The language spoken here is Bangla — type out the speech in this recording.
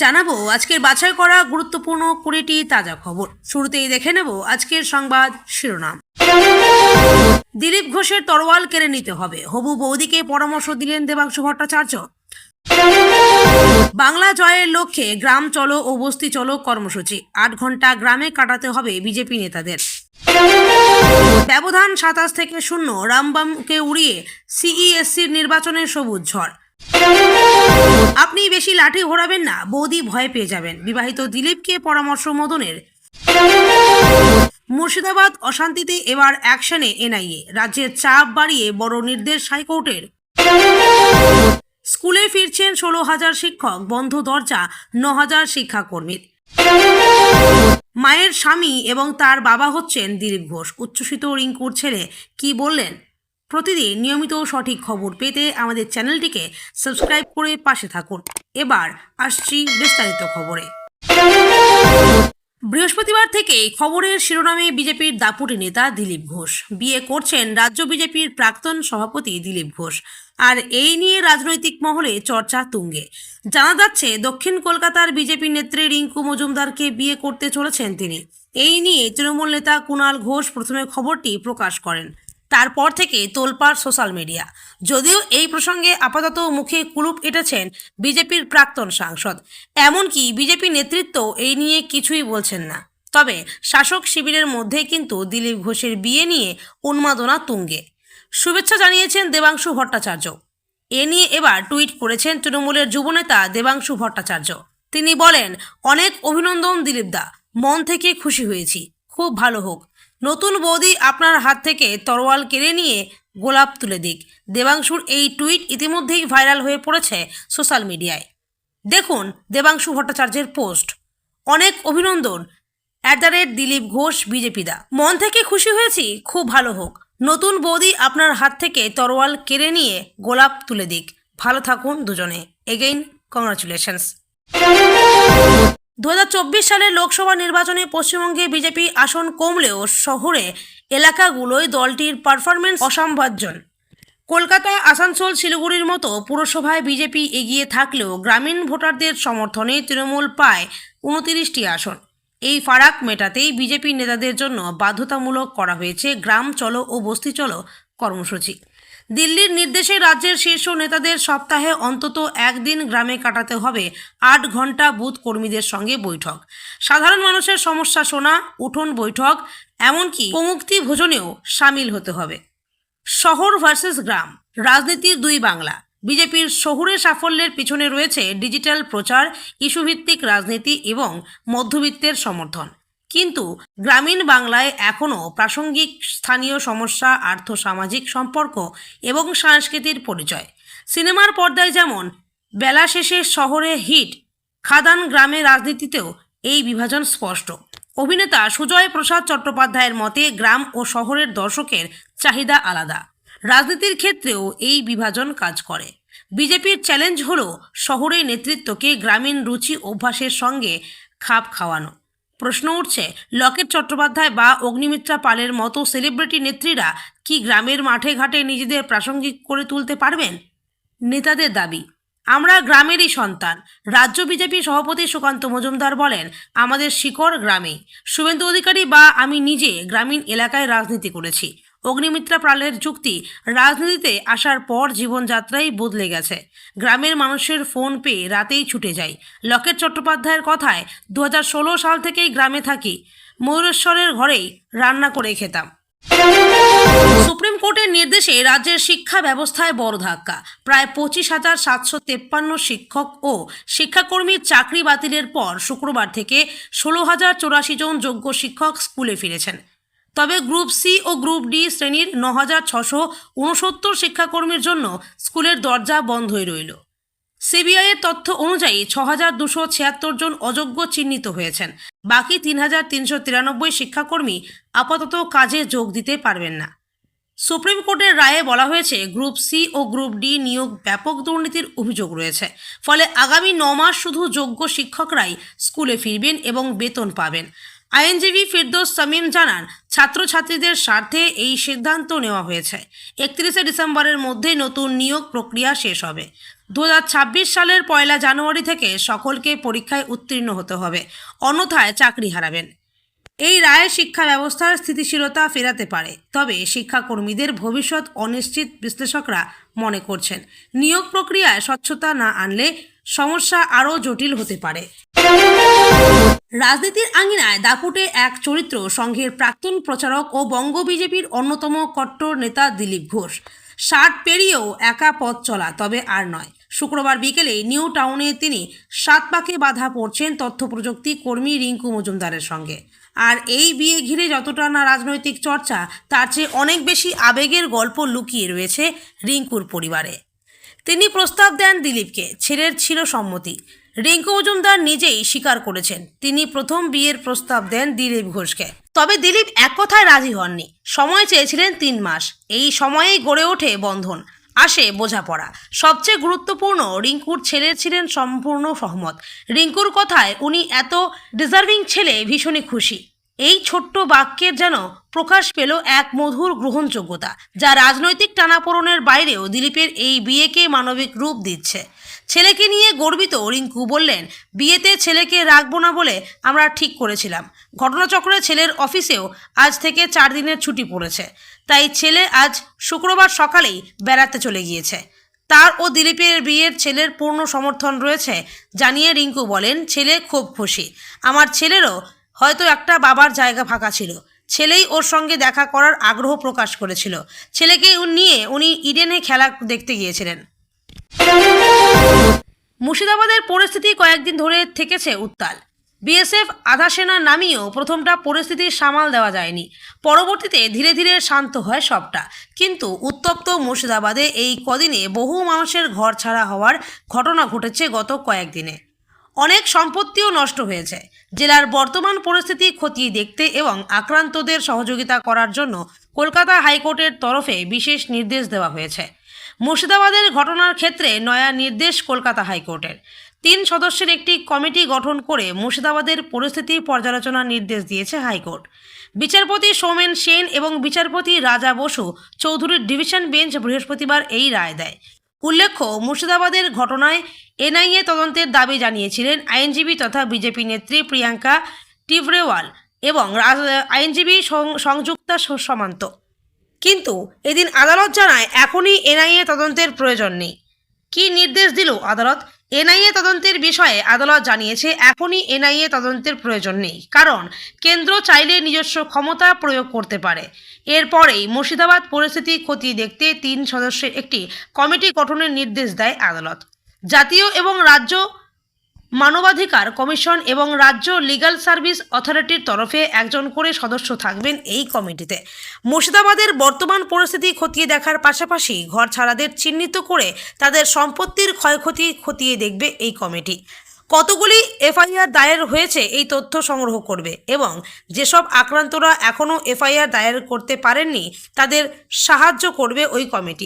জানাব, আজকের বাছাই করা গুরুত্বপূর্ণ কুড়িটি তাজা খবর। শুরুতেই দেখে নেব আজকের সংবাদ শিরোনাম। দিলীপ ঘোষের তরোয়াল কেড়ে নিতে হবে, হবু বৌদিকে পরামর্শ দিলেন দেবাংশু ভট্টাচার্য। বাংলা জয়ের লক্ষ্যে গ্রাম চলো ও বস্তি চলো কর্মসূচি, আট ঘণ্টা গ্রামে কাটাতে হবে বিজেপি নেতাদের। ব্যবধান সাতাশ থেকে শূন্য, রামবামকে উড়িয়ে সিইএসসির নির্বাচনের সবুজ ঝড়। আপনি বেশি লাঠি ঘোরাবেন না, বৌদি ভয় পেয়ে যাবেন। বিবাহিত দিলীপকে পরামর্শ মদনের। মুর্শিদাবাদ অশান্তিতে এবার অ্যাকশনে এনআইএ। রাজ্যের চাপ বাড়িয়ে বড় নির্দেশ হাইকোর্টের। স্কুলে ফিরছেন ষোলো হাজার শিক্ষক, বন্ধ দরজা, ন হাজার শিক্ষাকর্মীর মায়ের স্বামী এবং তার বাবা হচ্ছেন দিলীপ ঘোষ। উচ্ছ্বসিত রিঙ্কুর ছেলে, কি বললেন? প্রতিদিন নিয়মিত সঠিক খবর পেতে আমাদের চ্যানেলটিকে সাবস্ক্রাইব করে পাশে থাকুন। এবার আসছি বিস্তারিত খবরে। বৃহস্পতিবার থেকেই খবরের শিরোনামে বিজেপির দাপুটি নেতা দিলীপ ঘোষ। বিয়ে করছেন রাজ্য বিজেপির প্রাক্তন সভাপতি দিলীপ ঘোষ। আর এই নিয়ে রাজনৈতিক মহলে চর্চা তুঙ্গে। জানা যাচ্ছে, দক্ষিণ কলকাতার বিজেপি নেত্রী রিঙ্কু মজুমদারকে বিয়ে করতে চলেছেন তিনি। এই নিয়ে তৃণমূল নেতা কুণাল ঘোষ প্রথমে খবরটি প্রকাশ করেন। তারপর থেকে তোলপাড় সোশ্যাল মিডিয়া। যদিও এই প্রসঙ্গে আপাতত মুখে কুলুপ এঁটেছেন বিজেপির প্রাক্তন সাংসদ। এমনকি বিজেপি নেতৃত্ব এই নিয়ে কিছুই বলছেন না। তবে শাসক শিবিরের মধ্যে কিন্তু দিলীপ ঘোষের বিয়ে নিয়ে উন্মাদনা তুঙ্গে। শুভেচ্ছা জানিয়েছেন দেবাংশু ভট্টাচার্য। এ নিয়ে এবার টুইট করেছেন তৃণমূলের যুবনেতা দেবাংশু ভট্টাচার্য। তিনি বলেন, অনেক অভিনন্দন দিলীপদা মন থেকে খুশি হয়েছি। খুব ভালো হোক। নতুন বৌদি আপনার হাত থেকে তরোয়াল কেড়ে নিয়ে গোলাপ তুলে দিক। দেবাংশুর এই টুইট ইতিমধ্যেই ভাইরাল হয়ে পড়েছে সোশ্যাল মিডিয়ায়। দেখুন দেবাংশু ভট্টাচার্যের পোস্ট। অনেক অভিনন্দন। At the rate Dilip Ghosh বিজেপিদা মন থেকে খুশি হয়েছি, খুব ভালো হোক। নতুন বৌদি আপনার হাত থেকে তরোয়াল কেড়ে নিয়ে গোলাপ তুলে দিক। ভালো থাকুন দুজনে। Again, congratulations. দু হাজার চব্বিশ সালের লোকসভা নির্বাচনে পশ্চিমবঙ্গে বিজেপি আসন কমলেও শহরে এলাকাগুলোয় দলটির পারফরমেন্স অসম্ভাজ্য কলকাতা আসানসোল শিলিগুড়ির মতো পুরসভায় বিজেপি এগিয়ে থাকলেও গ্রামীণ ভোটারদের সমর্থনে তৃণমূল পায় উনতিরিশটি আসন। এই ফারাক মেটাতেই বিজেপি নেতাদের জন্য বাধ্যতামূলক করা হয়েছে গ্রাম চলো ও বস্তি চলো কর্মসূচি। দিল্লির নির্দেশে রাজ্যের শীর্ষ নেতাদের সপ্তাহে অন্তত একদিন গ্রামে কাটাতে হবে আট ঘণ্টা বুথ কর্মীদের সঙ্গে বৈঠক। সাধারণ মানুষের সমস্যা শোনা, উঠোন বৈঠক, এমনকি প্রমুক্তি ভোজনেও সামিল হতে হবে। শহর ভার্সেস গ্রাম রাজনীতির দুই বাংলা। বিজেপির শহুরে সাফল্যের পিছনে রয়েছে ডিজিটাল প্রচার, ইস্যুভিত্তিক রাজনীতি এবং মধ্যবিত্তের সমর্থন। কিন্তু গ্রামীণ বাংলায় এখনও প্রাসঙ্গিক স্থানীয় সমস্যা, আর্থসামাজিক সম্পর্ক এবং সংস্কৃতির পরিচয়। সিনেমার পর্দায় যেমন বেলা শেষে শহরে হিট, খাদান গ্রামে রাজনীতিতেও এই বিভাজন স্পষ্ট। অভিনেতা সুজয় প্রসাদ চট্টোপাধ্যায়ের মতে গ্রাম ও শহরের দর্শকের চাহিদা আলাদা। রাজনীতির ক্ষেত্রেও এই বিভাজন কাজ করে। বিজেপির চ্যালেঞ্জ হলো শহরের নেতৃত্বকে গ্রামীণ রুচি অভ্যাসের সঙ্গে খাপ খাওয়ানো। প্রশ্ন উঠছে, লকেট চট্টোপাধ্যায় বা অগ্নিমিত্রা পালের মতো সেলিব্রিটি নেত্রীরা কি গ্রামের মাঠে ঘাটে নিজেদের প্রাসঙ্গিক করে তুলতে পারবেন? নেতাদের দাবি, আমরা গ্রামেরই সন্তান। রাজ্য বিজেপি সভাপতি সুকান্ত মজুমদার বলেন, আমাদের শিকড় গ্রামে। শুভেন্দু অধিকারী বা আমি নিজে গ্রামীণ এলাকায় রাজনীতি করেছি। অগ্নিমিত্রা প্রালের যুক্তি রাজনীতিতে আসার পর জীবনযাত্রাই বদলে গেছে। গ্রামের মানুষের ফোন পেয়ে রাতেই ছুটে যাই। লকেট চট্টোপাধ্যায়ের কথায় দু সাল থেকেই গ্রামে থাকি। ময়ূরেশ্বরের ঘরেই রান্না করে খেতাম। সুপ্রিম কোর্টের নির্দেশে রাজ্যের শিক্ষা ব্যবস্থায় বড় ধাক্কা। প্রায় পঁচিশ হাজার সাতশো তেপ্পান্ন শিক্ষক ও শিক্ষাকর্মীর চাকরি বাতিলের পর শুক্রবার থেকে ষোলো হাজার চৌরাশি জন যোগ্য শিক্ষক স্কুলে ফিরেছেন। তবে গ্রুপ সি ও গ্রুপ ডি শ্রেণির ন হাজার ছশো উনসত্তর শিক্ষাকর্মীর জন্য স্কুলের দরজা বন্ধই রইল। সিবিআইয়ের তথ্য অনুযায়ী ছ হাজার দুশো ছিয়াত্তর জন অযোগ্য চিহ্নিত হয়েছেন। বাকি তিন হাজার তিনশো তিরানব্বই শিক্ষাকর্মী আপাতত কাজে যোগ দিতে পারবেন না। সুপ্রিম কোর্টের রায়ে বলা হয়েছে, গ্রুপ সি ও গ্রুপ ডি নিয়োগ ব্যাপক দুর্নীতির অভিযোগ রয়েছে। ফলে আগামী ন মাস শুধু যোগ্য শিক্ষকরাই স্কুলে ফিরবেন এবং বেতন পাবেন। আইনজীবী ফিরদোস সামিম জানান, ছাত্রছাত্রীদের স্বার্থে এই সিদ্ধান্ত নেওয়া হয়েছে। একত্রিশে ডিসেম্বরের মধ্যে নতুন নিয়োগ প্রক্রিয়া শেষ হবে। দু হাজার ছাব্বিশ সালের পয়লা জানুয়ারি থেকে সকলকে পরীক্ষায় উত্তীর্ণ হতে হবে, অন্যথায় চাকরি হারাবেন। এই রায় শিক্ষা ব্যবস্থার স্থিতিশীলতা ফেরাতে পারে, তবে শিক্ষাকর্মীদের ভবিষ্যৎ অনিশ্চিত বিশ্লেষকরা মনে করছেন, নিয়োগ প্রক্রিয়ায় স্বচ্ছতা না আনলে সমস্যা আরও জটিল হতে পারে। রাজনীতির আঙিনায় দাপুটে এক চরিত্র সংঘের প্রাক্তন প্রচারক ও বঙ্গ বিজেপির অন্যতম কট্টর নেতা দিলীপ ঘোষ। ষাট পেরিয়েও একা পথ চলা তবে আর নয়। শুক্রবার বিকেলে নিউ টাউনে তিনি সাত পাকে বাধা পড়ছেন তথ্য প্রযুক্তি কর্মী রিঙ্কু মজুমদারের সঙ্গে। আর এই বিয়ে ঘিরে যতটা না রাজনৈতিক চর্চা, তার চেয়ে অনেক বেশি আবেগের গল্প লুকিয়ে রয়েছে রিঙ্কুর পরিবারে। তিনি প্রস্তাব দেন দিলীপকে, ছেলের ছিল সম্মতি। রিঙ্কু মজুমদার নিজেই স্বীকার করেছেন। তিনি প্রথম বিয়ের প্রস্তাব দেন দিলীপ ঘোষকে। তবে দিলীপ এক কথায় রাজি হননি। সময় চেয়েছিলেন তিন মাস। এই সময়েই গড়ে ওঠে বন্ধন। আসে বোঝাপড়া। সবচেয়ে গুরুত্বপূর্ণ রিঙ্কুর ছেলের ছিলেন সম্পূর্ণ সহমত। রিঙ্কুর কথায় উনি এত ডিজার্ভিং ছেলে ভীষণই খুশি। এই ছোট্ট বাক্যের যেন প্রকাশ পেল এক মধুর গ্রহণযোগ্যতা, যা রাজনৈতিক টানাপোড়নের বাইরেও দিলীপের এই বিয়েকে মানবিক রূপ দিচ্ছে। ছেলেকে নিয়ে গর্বিত রিঙ্কু বললেন, বিয়েতে ছেলেকে রাখব না বলে আমরা ঠিক করেছিলাম। ঘটনাচক্রে ছেলের অফিসেও আজ থেকে চার দিনের ছুটি পড়েছে। তাই ছেলে আজ শুক্রবার সকালেই বেড়াতে চলে গিয়েছে। তার ও দিলীপের বিয়ের ছেলের পূর্ণ সমর্থন রয়েছে জানিয়ে রিঙ্কু বলেন, ছেলে খুব খুশি। আমার ছেলেরও হয়তো একটা বাবার জায়গা ফাঁকা ছিল। ছেলেই ওর সঙ্গে দেখা করার আগ্রহ প্রকাশ করেছিল। ছেলেকে নিয়ে উনি ইডেনে খেলা দেখতে গিয়েছিলেন। মুর্শিদাবাদের পরিস্থিতি কয়েকদিন ধরে থেকেছে উত্তাল। বিএসএফ আধা সেনা নামিয়েও প্রথমটা পরিস্থিতির সামাল দেওয়া যায়নি। পরবর্তীতে ধীরে ধীরে শান্ত হয় সবটা। কিন্তু উত্তপ্ত মুর্শিদাবাদে এই কদিনে বহু মানুষের ঘর ছাড়া হওয়ার ঘটনা ঘটেছে গত কয়েকদিনে। অনেক সম্পত্তিও নষ্ট হয়েছে। জেলার বর্তমান পরিস্থিতি খতিয়ে দেখতে এবং আক্রান্তদের সহযোগিতা করার জন্য কলকাতা হাইকোর্টের তরফে বিশেষ নির্দেশ দেওয়া হয়েছে। মুর্শিদাবাদের ঘটনার ক্ষেত্রে নয়া নির্দেশ কলকাতা হাইকোর্টের। তিন সদস্যের একটি কমিটি গঠন করে মুর্শিদাবাদের পরিস্থিতি পর্যালোচনার নির্দেশ দিয়েছে হাইকোর্ট। বিচারপতি সৌমেন সেন এবং বিচারপতি রাজা বসু চৌধুরীর ডিভিশন বেঞ্চ বৃহস্পতিবার এই রায় দেয়। উল্লেখ্য, মুর্শিদাবাদের ঘটনায় এনআইএ তদন্তের দাবি জানিয়েছিলেন আইনজীবী তথা বিজেপি নেত্রী প্রিয়াঙ্কা টিভরেওয়াল এবং আইনজীবী সংযুক্তা সমান্ত। কিন্তু এদিন আদালত জানায় এখনই এনআইএ তদন্তের প্রয়োজন নেই। কী নির্দেশ দিল আদালত? এনআইএ তদন্তের বিষয়ে আদালত জানিয়েছে, এখনই এনআইএ তদন্তের প্রয়োজন নেই, কারণ কেন্দ্র চাইলে নিজস্ব ক্ষমতা প্রয়োগ করতে পারে। এরপরেই মুর্শিদাবাদ পরিস্থিতি খতিয়ে দেখতে তিন সদস্যের একটি কমিটি গঠনের নির্দেশ দেয় আদালত। জাতীয় এবং রাজ্য মানবাধিকার কমিশন এবং রাজ্য লিগ্যাল সার্ভিস অথরিটির তরফে একজন করে সদস্য থাকবেন এই কমিটিতে। মুর্শিদাবাদের বর্তমান পরিস্থিতি খতিয়ে দেখার পাশাপাশি ঘর ছাড়াদের চিহ্নিত করে তাদের সম্পত্তির ক্ষয়ক্ষতি খতিয়ে দেখবে এই কমিটি। কতগুলি এফআইআর দায়ের হয়েছে এই তথ্য সংগ্রহ করবে এবং যেসব আক্রান্তরা এখনও এফআইআর দায়ের করতে পারেননি তাদের সাহায্য করবে ওই কমিটি।